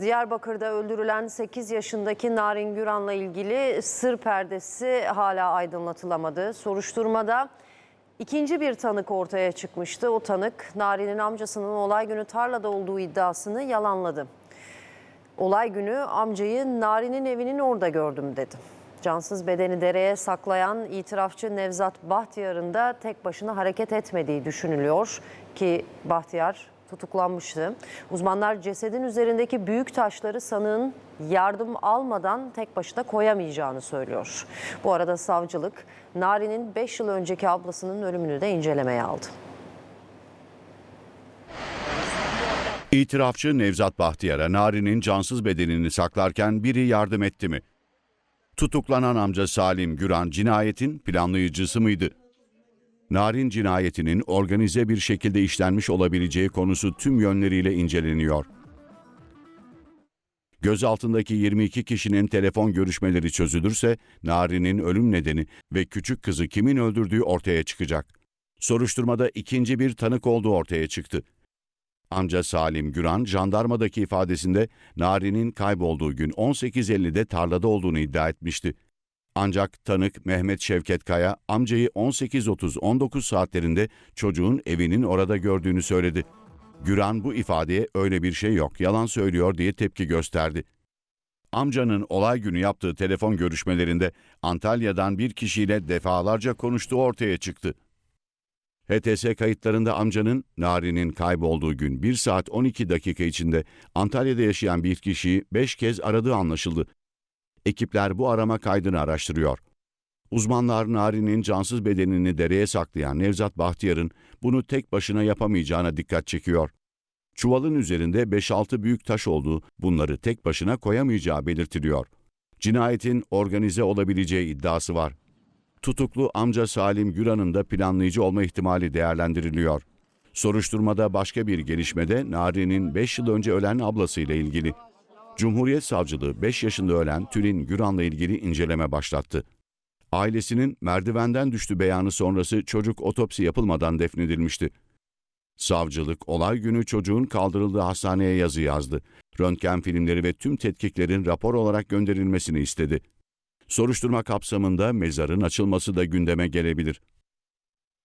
Diyarbakır'da öldürülen 8 yaşındaki Narin Güran'la ilgili sır perdesi hala aydınlatılamadı. Soruşturmada ikinci bir tanık ortaya çıkmıştı. O tanık Narin'in amcasının olay günü tarlada olduğu iddiasını yalanladı. Olay günü amcayı Narin'in evinin orada gördüm dedi. Cansız bedeni dereye saklayan itirafçı Nevzat Bahtiyar'ın da tek başına hareket etmediği düşünülüyor ki Bahtiyar tutuklanmıştı. Uzmanlar cesedin üzerindeki büyük taşları sanığın yardım almadan tek başına koyamayacağını söylüyor. Bu arada savcılık Narin'in 5 yıl önceki ablasının ölümünü de incelemeye aldı. İtirafçı Nevzat Bahtiyar'a Nari'nin cansız bedenini saklarken biri yardım etti mi? Tutuklanan amca Salim Güran cinayetin planlayıcısı mıydı? Narin cinayetinin organize bir şekilde işlenmiş olabileceği konusu tüm yönleriyle inceleniyor. Gözaltındaki 22 kişinin telefon görüşmeleri çözülürse Narin'in ölüm nedeni ve küçük kızı kimin öldürdüğü ortaya çıkacak. Soruşturmada ikinci bir tanık olduğu ortaya çıktı. Amca Salim Güran jandarmadaki ifadesinde Nari'nin kaybolduğu gün 18.50'de tarlada olduğunu iddia etmişti. Ancak tanık Mehmet Şevket Kaya amcayı 18.30-19 saatlerinde çocuğun evinin orada gördüğünü söyledi. Güran bu ifadeye öyle bir şey yok, yalan söylüyor diye tepki gösterdi. Amcanın olay günü yaptığı telefon görüşmelerinde Antalya'dan bir kişiyle defalarca konuştuğu ortaya çıktı. HTS kayıtlarında amcanın Nari'nin kaybolduğu gün 1 saat 12 dakika içinde Antalya'da yaşayan bir kişiyi 5 kez aradığı anlaşıldı. Ekipler bu arama kaydını araştırıyor. Uzmanlar Nari'nin cansız bedenini dereye saklayan Nevzat Bahtiyar'ın bunu tek başına yapamayacağına dikkat çekiyor. Çuvalın üzerinde 5-6 büyük taş olduğu, bunları tek başına koyamayacağı belirtiliyor. Cinayetin organize olabileceği iddiası var. Tutuklu amca Salim Güran'ın da planlayıcı olma ihtimali değerlendiriliyor. Soruşturmada başka bir gelişmede Nari'nin 5 yıl önce ölen ablasıyla ilgili. Cumhuriyet Savcılığı 5 yaşında ölen Tülin Güran'la ilgili inceleme başlattı. Ailesinin merdivenden düştü beyanı sonrası çocuk otopsi yapılmadan defnedilmişti. Savcılık olay günü çocuğun kaldırıldığı hastaneye yazı yazdı. Röntgen filmleri ve tüm tetkiklerin rapor olarak gönderilmesini istedi. Soruşturma kapsamında mezarın açılması da gündeme gelebilir.